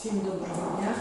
Всім доброго дня.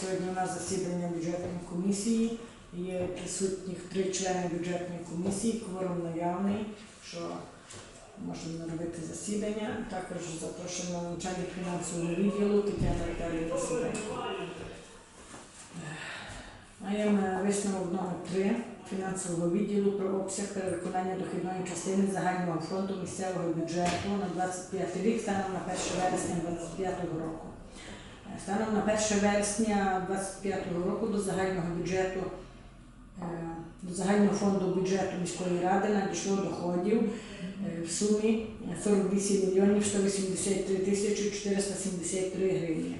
Сьогодні у нас засідання бюджетної комісії. Є присутніх три члени бюджетної комісії, кворум наявний, що можемо робити засідання. Також запрошуємо начальник фінансового відділу Тетяна Віталіївна Сиденко. Маємо висновок номер 3 фінансового відділу про обсяг перевиконання дохідної частини загального фонду місцевого бюджету на 25 рік станом на 1 вересня 2025 року. Станом на 1 вересня 2025 року до загального бюджету е, до загального фонду бюджету міської ради надійшло доходів е, в сумі 48 мільйонів 183 тисячі 473 гривні,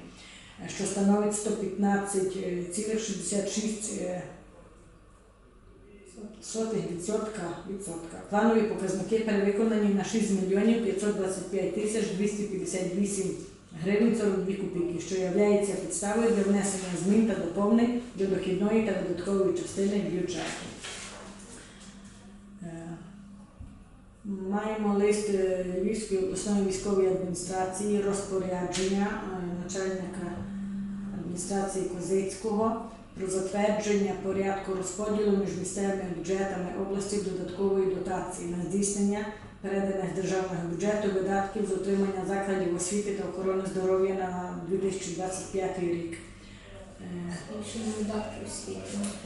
е, що становить 115,66 е, сотих відсотка, відсотка. Планові показники перевиконані на 6 мільйонів 525 тисяч 258 гривень 42 копійки, що є підставою для внесення змін та доповнень до дохідної та видаткової частини бюджету. Е, Маємо лист е, Львівської обласної військової адміністрації, розпорядження е, начальника адміністрації Козицького про затвердження порядку розподілу між місцевими бюджетами області додаткової дотації на здійснення переданих з державного бюджету видатків з утримання закладів освіти та охорони здоров'я на 2025 рік. Е, Збільшення видатків освіти.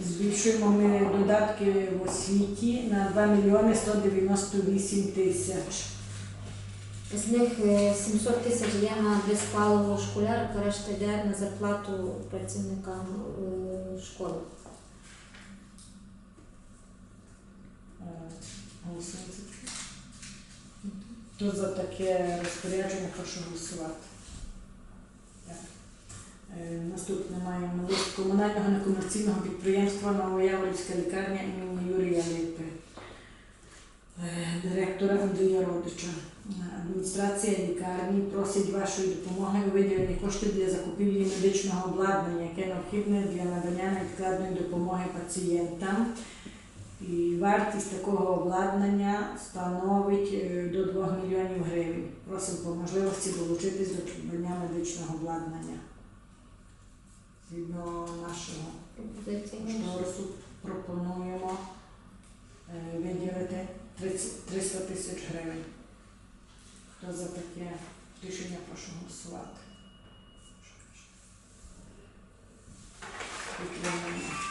Збільшуємо ми додатки в освіті на 2 мільйони 198 тисяч. З них е, 700 тисяч є на безпалову школярку, решта йде на зарплату працівникам е, школи. Е. Хто за таке розпорядження, прошу голосувати. Так. Е, Наступне маємо лист комунального некомерційного підприємства Новояворівська лікарня імені Юрія Липи. Директора Андрія Родича. Адміністрація лікарні просить вашої допомоги у виділенні коштів для закупівлі медичного обладнання, яке необхідне для надання невідкладної допомоги пацієнтам. І вартість такого обладнання становить е, до 2 мільйонів гривень. Просимо по можливості долучитись до придбання медичного обладнання. Згідно нашого Пропозиція. пропонуємо е, виділити 300 тисяч гривень. Хто за таке рішення прошу голосувати? Підтримуємо.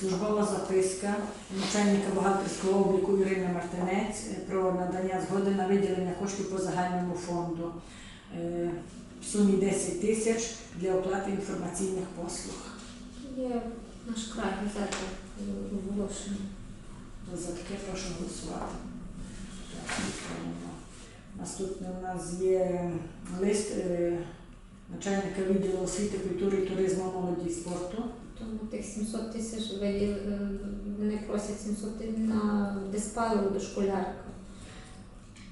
Службова записка начальника бухгалтерського обліку Ірини Мартинець е, про надання згоди на виділення коштів по загальному фонду е, в сумі 10 тисяч для оплати інформаційних послуг. Є наш край газета е, оголошення. За таке прошу голосувати. Наступне у нас є лист начальника відділу освіти, культури і туризму, молоді і спорту. Тому тих 700 тисяч виділ- е, вони просять 700 тисяч на диспаливу до школярка.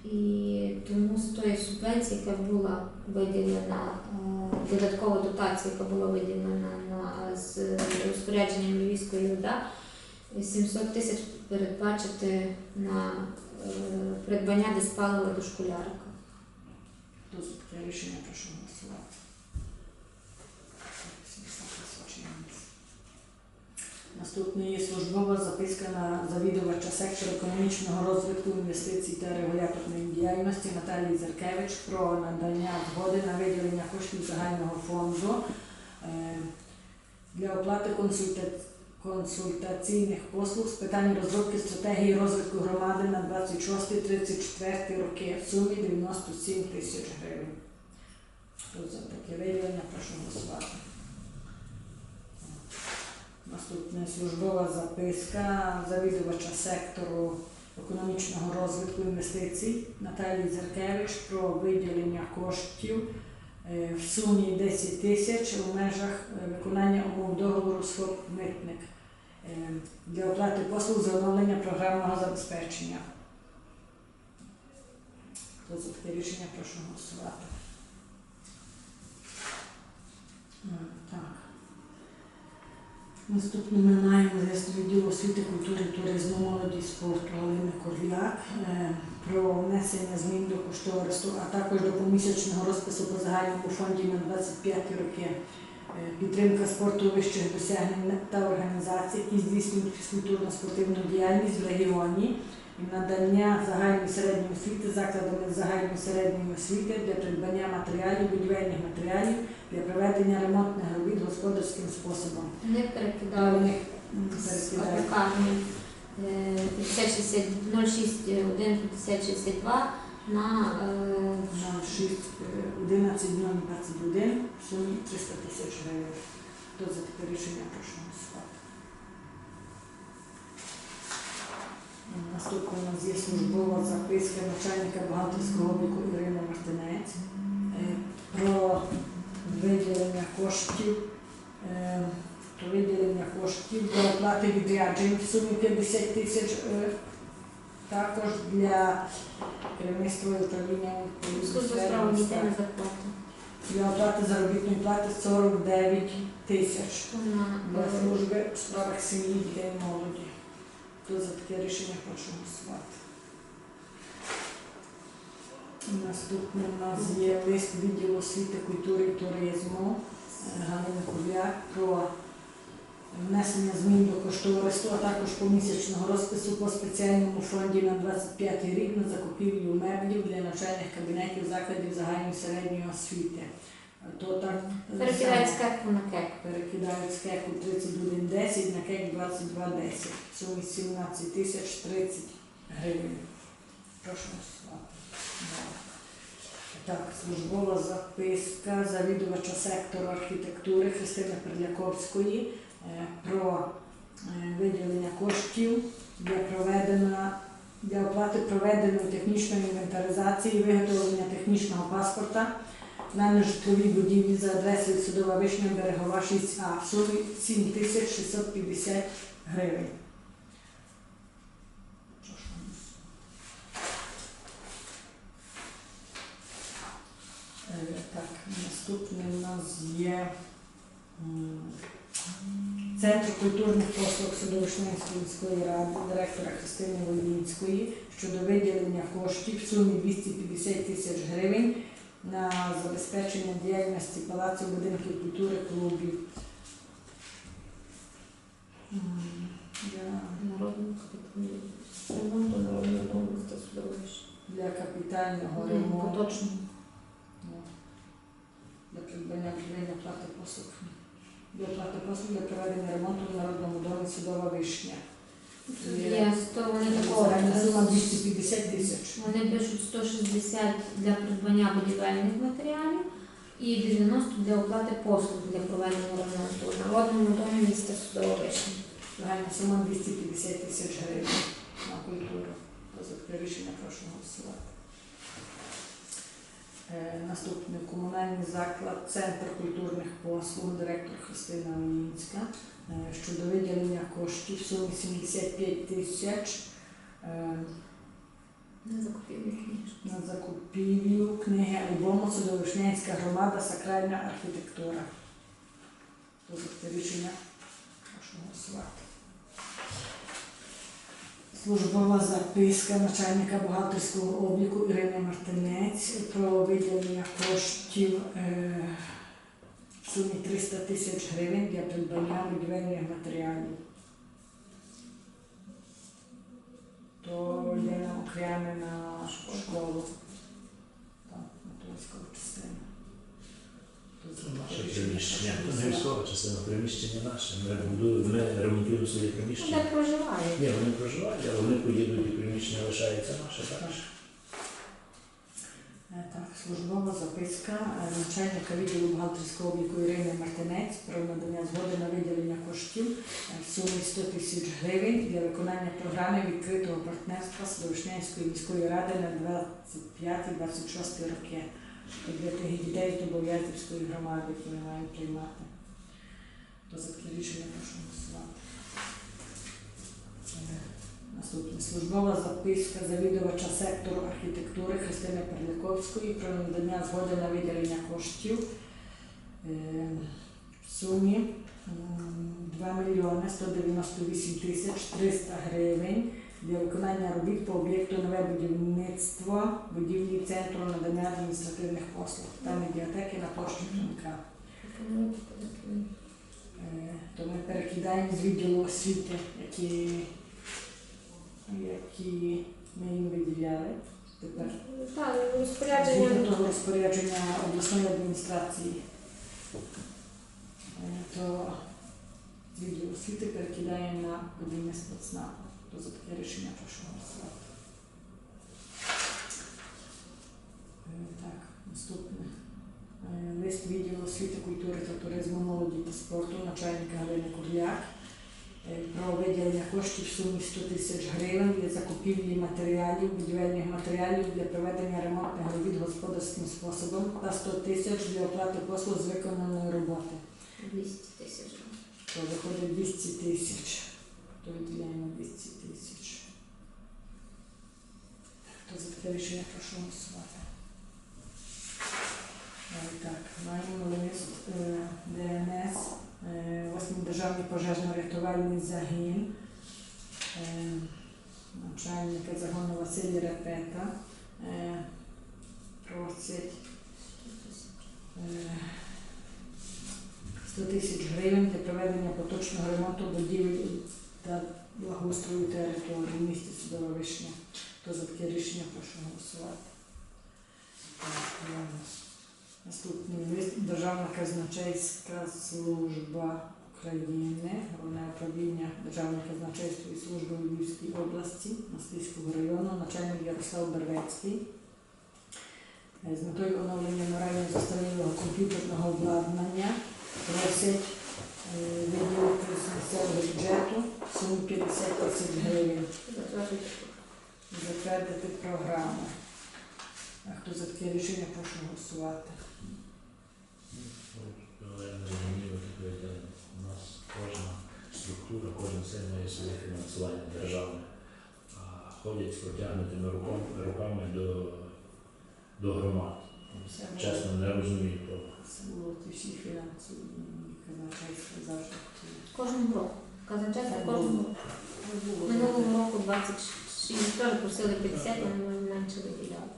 І тому з тої субвенції, яка була виділена, е, додаткова дотація, яка була виділена на з розпорядженням Львівської ОДА, 700 тисяч передбачити на е, придбання диспалива до школярка. Таке рішення прошу голосувати. 70 тисяч євро. Наступне є службова записка на завідувача сектору економічного розвитку інвестицій та регуляторної діяльності Наталії Зеркевич про надання згоди на виділення коштів загального фонду е, для оплати консультаційних послуг з питань розробки стратегії розвитку громади на 26-34 роки в сумі 97 тисяч гривень. Хто за таке виділення, прошу голосувати. Наступне службова записка завідувача сектору економічного розвитку інвестицій Наталії Зеркевич про виділення коштів е, в сумі 10 тисяч у межах е, виконання умов договору ФОП «Митник» е, для оплати послуг з оновлення програмного забезпечення. Хто за таке рішення, прошу голосувати. Так. Наступне ми маємо лист відділу освіти, культури, туризму, молоді спорту Галини Корляк е, про внесення змін до кошторису, а також до помісячного розпису по загальному фонді на 25 роки. Е, Підтримка спорту вищих досягнень та організацій, які здійснюють фізкультурно-спортивну діяльність в регіоні і надання загальної середньої освіти закладами загальної середньої освіти для придбання матеріалів, будівельних матеріалів для проведення ремонтних робіт господарським способом. Та перекидали аплікарні 0601 5062 на е, 06 11 021 в сумі 300 тисяч гривень. Хто за таке рішення прошу голосувати. Наступна у нас є службова записка начальника бухгалтерського обліку Ірини Мартинець е, про виділення коштів. е, Про виділення коштів для оплати відряджень в сумі 50 тисяч е, також для керівництва і управління для оплати заробітної плати 49 тисяч для служби у справах сім'ї, дітей молоді. Хто за таке рішення прошу голосувати. Наступне у нас є лист відділу освіти, культури і туризму е, Галини Куб'як про внесення змін до кошторису, а також помісячного розпису по спеціальному фонді на 25 рік на закупівлю меблів для навчальних кабінетів закладів загальної середньої освіти. То так е, перекидають саме скарбу на кек. перекидають з кеку 3110 на кек 2210. В сумі 17 тисяч 30 гривень. Прошу. Да. Так, службова записка завідувача сектору архітектури Христини Перляковської е, про е, виділення коштів для проведення для оплати проведеної технічної інвентаризації, виготовлення технічного паспорта на нежитловій будівлі за адресою Судова Вишня Берегова 6А в сумі 7650 гривень. Е, Так, наступне у нас є Центр культурних послуг Судовишненської міської ради, директора Христини Волінської щодо виділення коштів в сумі 250 тисяч гривень на забезпечення діяльності палаців будинків культури клубів. Народного. Для капітального ремонту. Поточного. Ну, Для придбання об'єднання плати послуг. Для плати послуг для проведення ремонту в Народному домі Судова Вишня. Є 100, вони такого. Загальна 250 тисяч. Вони пишуть 160 для придбання будівельних матеріалів і 90 для оплати послуг для проведення ремонту в народному домі міста Судовища. Загальна сума 250 тисяч гривень на культуру. За рішення прошу голосувати. Е, Наступний комунальний заклад, Центр культурних послуг, директор Христина Олінська е, щодо виділення коштів сумі 75 тисяч На закупівлю книжки. на закупівлю книги альбому Судовишнянська громада Сакральна архітектура. Хто рішення прошу голосувати. Службова записка начальника бухгалтерського обліку Ірини Мартинець про виділення коштів е, в сумі 300 тисяч гривень для придбання будівельних матеріалів. То є окремо на школу. Так, на ту частину. Наше приміщення. не військова частина, приміщення наше. Ми ремонтуємо, ми ремонтуємо Ну, приміщення. Вони проживають? Ні, вони проживають, але вони поїдуть і приміщення лишається наше, так? Е, службова записка е, начальника відділу бухгалтерського обліку Ірини Мартинець про надання згоди на виділення коштів е, в сумі 100 тисяч гривень для виконання програми відкритого партнерства Словишнянської міської ради на 25-26 роки для тих дітей з Добов'язівської громади, які ми маємо приймати. То за таке рішення прошу голосувати. Наступне службова записка завідувача сектору архітектури Христини Перляковської про надання згоди на виділення коштів е, в сумі 2 мільйони 198 тисяч 300 гривень для виконання робіт по об'єкту нове будівництво будівлі центру надання адміністративних послуг. Там медіатеки на площі Франка. Е, То ми перекидаємо з відділу освіти, які, які ми їм виділяли. Тепер Так, розпорядження. згідно розпорядження обласної адміністрації, е, то з відділу освіти перекидаємо на будівництво ЦНАПу. То за таке рішення прошу голосувати. Е, Так, наступне. Е, Лист відділу освіти, культури та туризму, молоді та спорту, начальника Галини Курляк е, про виділення коштів в сумі 100 тисяч гривень для закупівлі матеріалів, будівельних матеріалів для проведення ремонтних робіт господарським способом та 100 тисяч для оплати послуг з виконаної роботи. 200 тисяч. То виходить 200 тисяч. То виділяємо 200 тисяч. Хто за таке рішення прошу голосувати? Е, Так, маємо лист е, ДНС, е, 8 державний пожежно-рятувальний загін, е, начальника загону Василій Репета. Е, Просять е, 100 тисяч гривень для проведення поточного ремонту будівель та благоустрою території в місті Судова Вишня. Хто за таке рішення прошу голосувати. Наступний лист Державна казначейська служба України, головне управління Державної казначейської служби у Львівській області, Мостиського району, начальник Ярослав Бервецький. Е, З метою оновлення морально застарілого комп'ютерного обладнання просять е, з місцевого бюджету суму 50 тисяч гривень, затвердити програму. А хто за таке рішення, прошу голосувати. У нас кожна структура, кожен син має своє фінансування державне. А ходять з протягнутими руками, руками до, до громад. Все Чесно, не розумію того. Це було ті всі фінансові казначейство завжди Так, кожного було. року. Ну, Минулого року 26, теж просили 50, але ми менше виділяли.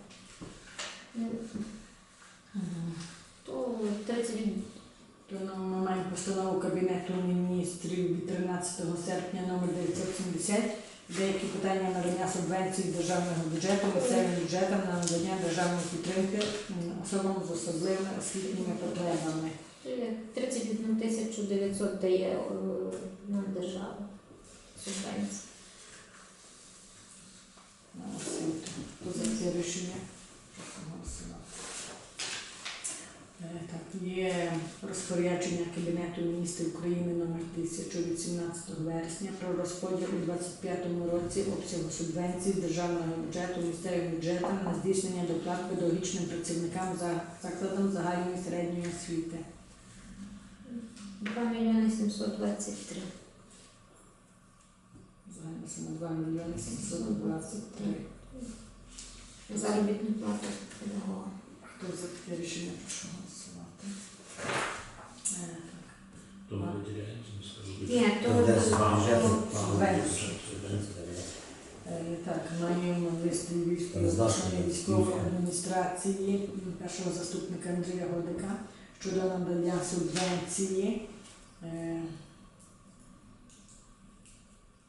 То 30 від То ну, ми постанову Кабінету міністрів від 13 серпня номер 970 деякі питання надання субвенцій державного бюджету місцевим бюджетам на надання державної підтримки особам з особливими освітніми потребами. 31 тисячу 900 дає е, нам держава субвенції. на освіту. Хто за це рішення? Прошу голосувати. Е, Так, є розпорядження Кабінету міністрів України номер 1000 від 17 вересня про розподіл у 2025 році обсягу субвенцій державного бюджету місцевим бюджетам на здійснення доплат педагогічним працівникам за закладом загальної середньої освіти. 2 мільйони 723. Загальна сума 2 мільйони 723. Заробітну плату педагога. Хто за таке рішення? Е, То ми виділяємо з міського Ні, то Субвенція. субвенція. Е, Так, маємо лист військової адміністрації першого заступника Андрія Годика щодо надання субвенції. Е,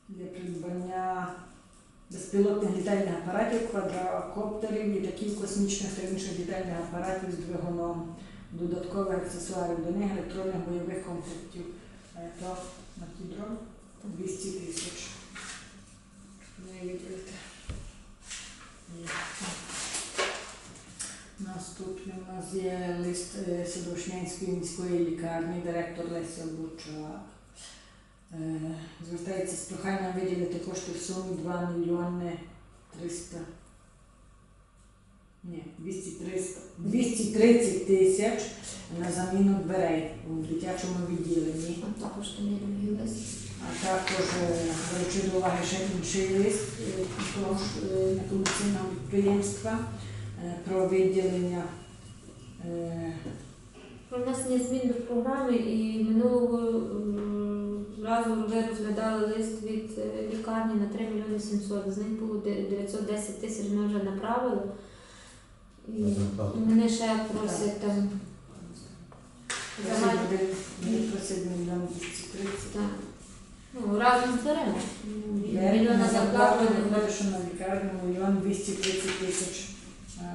для придбання безпілотних літальних апаратів, квадрокоптерів, літаків, космічних та інших літальних апаратів з двигуном, додаткових аксесуарів до них, електронних бойових комплектів. Е, То на дрон 200 тисяч. Не виділити. Є. Наступний у нас є лист е, Сидошнянської міської лікарні, директор Леся Бучак. Е, Звертається з проханням виділити кошти в сумі 2 мільйони 300. Ні, 200, 300, 230 тисяч на заміну дверей у дитячому відділенні. А також там є другий лист. А також е, беручи до уваги ще інший лист е, е, підприємства е, про виділення е, Про внесення змін до програми і минулого е, разу ви розглядали лист від е, лікарні на 3 мільйони 700. З них було 910 тисяч ми вже направили. І Зарплату. вони ще просять там загальні. Просить просить мільйон 230. Так. Ну, разом зберемо. Я Мільйона на зарплату не говорю, що на лікарню мільйон 230 тисяч е,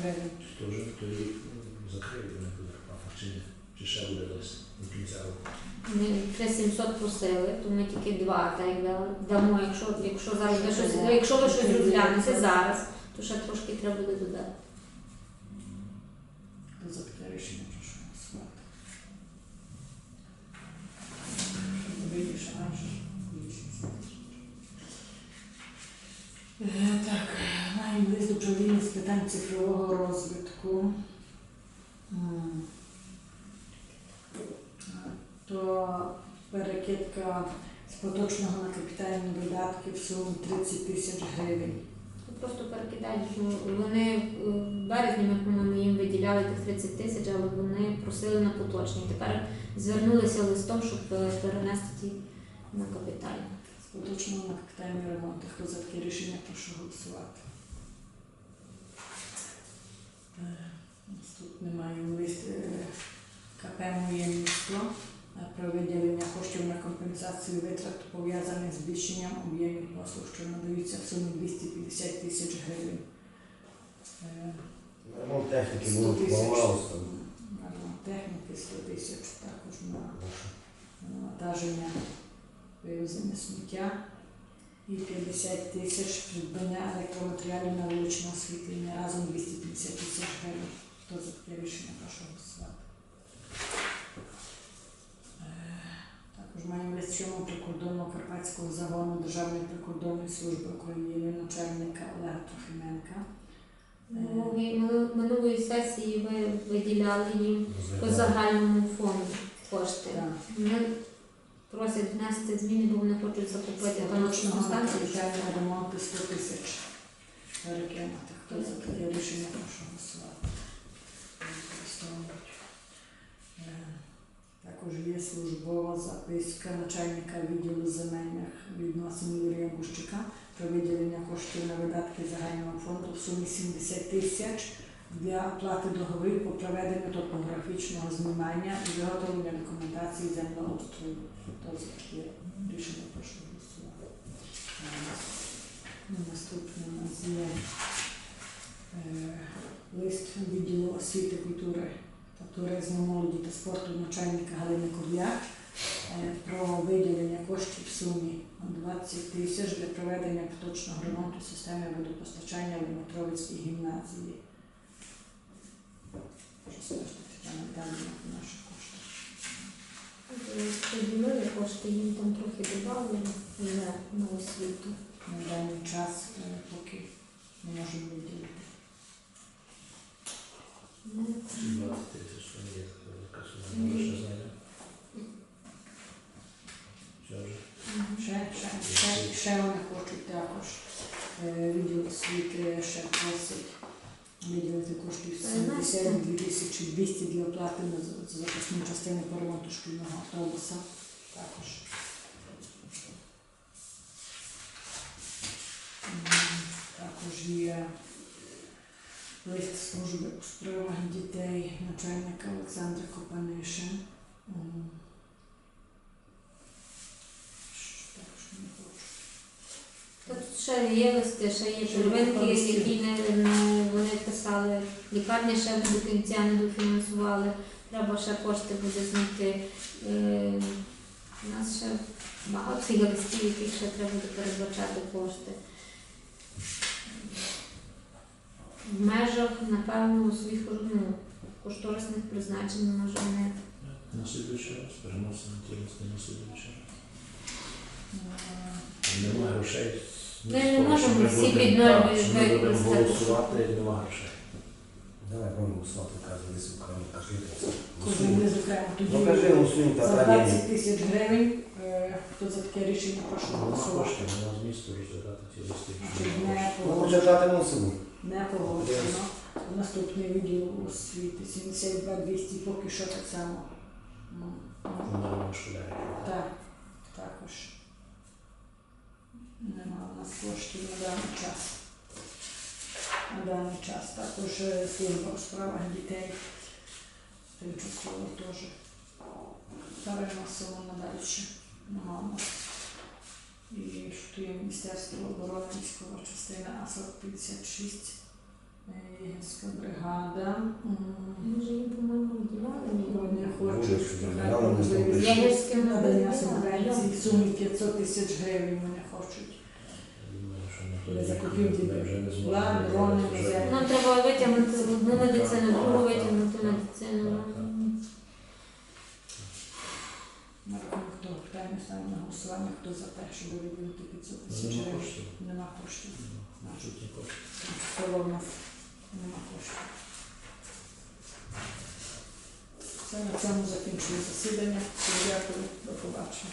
гривень. То вже той рік закриють вони буде зарплата, чи ні? Чи ще буде десь до кінця року? Ми 3700 просили, то ми тільки два так як дали. дамо. Якщо, якщо зараз ви щось, ну, якщо ви щось розглянете зараз, то ще трошки треба буде додати. За таке рішення прошу голосувати. Е, Так, маємо лист управління з питань цифрового розвитку. То перекидка з поточного на капітальні видатки в суму 30 тисяч гривень. Просто перекидають, ну, вони е, в березні ми, по-моєму, їм виділяли тих 30 тисяч, але вони просили на поточні. Тепер звернулися листом, щоб е, перенести ті на капітальні. З поточного на капітальний ремонт. Хто за таке рішення, прошу голосувати. Е, Наступне маємо лист КП «Моє місто» е, про виділення коштів на компенсацію витрат, пов'язаних з збільшенням об'ємів послуг, що надаються в сумі 250 тисяч гривень. Е, Ремонт техніки 100 було тисяч на ремонт техніки, 100 тисяч також на навантаження вивезення сміття і 50 тисяч придбання електроматеріалів на вуличне освітлення. Разом 250 тисяч гривень. Хто за таке рішення прошу голосувати? Також маємо лист сьомого прикордонного Карпатського загону Державної прикордонної служби України начальника Олега Трофименка. Минулої, сесії ви виділяли їм по загальному фонду кошти. Вони просять внести зміни, бо вони хочуть закупити Поточного станцію. капітального ремонту 100 тисяч перекинути. Хто за таке рішення прошу голосувати? Також є службова записка начальника відділу земельних відносин Юрія Бущика про виділення коштів на видатки загального фонду в сумі 70 тисяч для оплати договорів по проведенню топографічного знімання і виготовлення документації землеустрою. За таке рішення прошу голосувати. Е, Наступне у нас є е, лист відділу освіти, культури та туризму, спорту начальника Галини Кур'як е, про виділення коштів в сумі 20 тисяч для проведення поточного ремонту системи водопостачання в Дмитровицькій гімназії. Наші кошти? Поділили кошти, їм там трохи додали на, на освіту. На даний час е, поки не можемо виділити. Ну, 20 тисяч, що не є така сума, може ще знайдемо. Що вже? Ще, ще, ще, ще вони хочуть також е, відділ освіти ще просить виділити коштів 72 тисячі 200 для оплати за запасну частину по ремонту шкільного автобуса. Також. Також є лист служби у справах дітей начальника Олександра Копанишин. М. Також не хочу. Та тут ще є листи, ще є первинки, які не, не вони писали. Лікарні ще до кінця не дофінансували. Треба ще кошти буде знайти. Е, у нас ще багато є листів, яких ще треба буде передбачати кошти. В межах, напевно, своїх ну, кошторисних призначень може не. На слідуючий раз, переносимо ті листи на слідуючий раз. Е, Немає грошей. Ми з не можемо всі під ноль Ми будемо голосувати, немає грошей. Давай будемо голосувати, каже, десь Україна, кажи. Кожен ми тоді Ну кажи, голосуємо та за та ні. 20 тисяч гривень. е, Хто за таке рішення прошу Нема голосувати? коштів, нема змісту розглядати ті листи. Якщо нема не коштів. Ну, почитати мусимо. Не погоджено. Наступний відділ освіти 72 200 поки що так само. Так, також. Нема в нас коштів на даний час. На даний час також е, служба у справах дітей. Тимчасово теж переносимо надальше. В нас. І що є Міністерство оборони військова частина А-4056, е, Єгинська бригада. М, Може, їм, по-моєму, виділяли Мільйон. хочуть Виділяли, ми знову можливість Ягерським надання субвенцій в сумі 500 тисяч гривень вони хочуть. Той закупівлі вже не зможемо. план, дрони, вже- Нам треба витягнути одну медицину, другу витягнути медицину. На рахунок того питання ставимо на голосування, хто за те, щоб виділити 500 Ну, тисяч Нема гривень. коштів. Нема коштів. Відсутні кошти. Тимчасово в нас нема коштів. Все, на цьому закінчує засідання. Дякую, до побачення.